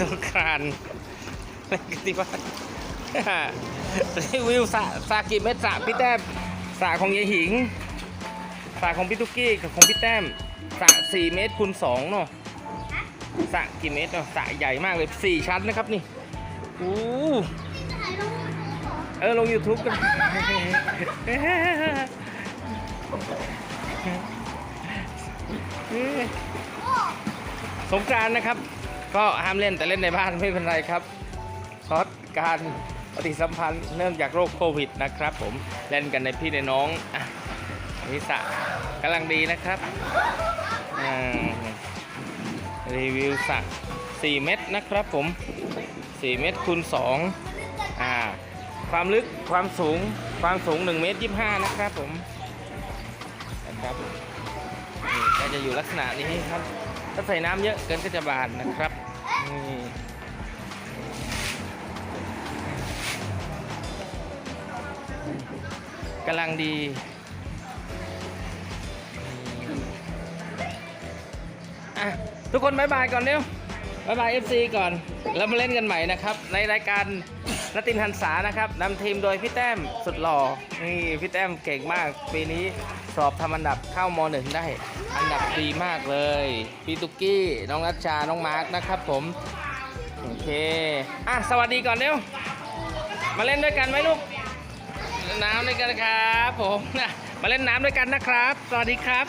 สงกรานต์เล่นกันที่บ้านรีวิวสระสระกี่เม็ดสระพี่แต้มสระของยายหิงสระของพี่ตุ๊กกี้กับของพี่แต้มสระสี่เมตรคูณสองเนาะสระกี่เมตรเนาะสระใหญ่มากเลยสี่ชั้นนะครับนี่อู้เออลง YouTube กันสงกานต์นะครับ ก็ห้ามเล่นแต่เล่นในบ้านไม่เป็นไรครับเพราะการปฏิสัมพันธ์เนื่องจากโรคโควิดนะครับผมเล่นกันในพี่ในน้องนิสระกำลังดีนะครับรีวิวสระ4เม็ดนะครับผม 4 เมตรคูณ2อ่าความลึกความสูงความสูง 1 เมตร 25 นะครับผมนะครับนี่ก็จะอยู่ลักษณะนี้ครับ ถ้าใส่น้ำเยอะเกินก็จะบานนะครับ นี่กำลังดีอะทุกคนบายบายก่อนเร็วบายบาย FC ก่อน แล้วมาเล่นกันใหม่นะครับ ในรายการ นตินหันษานะครับนำทีมโดยพี่แต้มสุดหล่อนี่พี่แต้มเก่งมาก ปีนี้สอบทำอันดับเข้ามหนึ่งได้ อันดับดีมากเลยพี่ตุกกี้น้องรัชชาน้องมาร์กนะครับผมโอเคอะสวัสดีก่อนเร็วมาเล่นด้วยกันไหมลูกนน้ำด้วยกันครับผมนะมาเล่นน้ำด้วยกันนะครับ สวัสดีครับ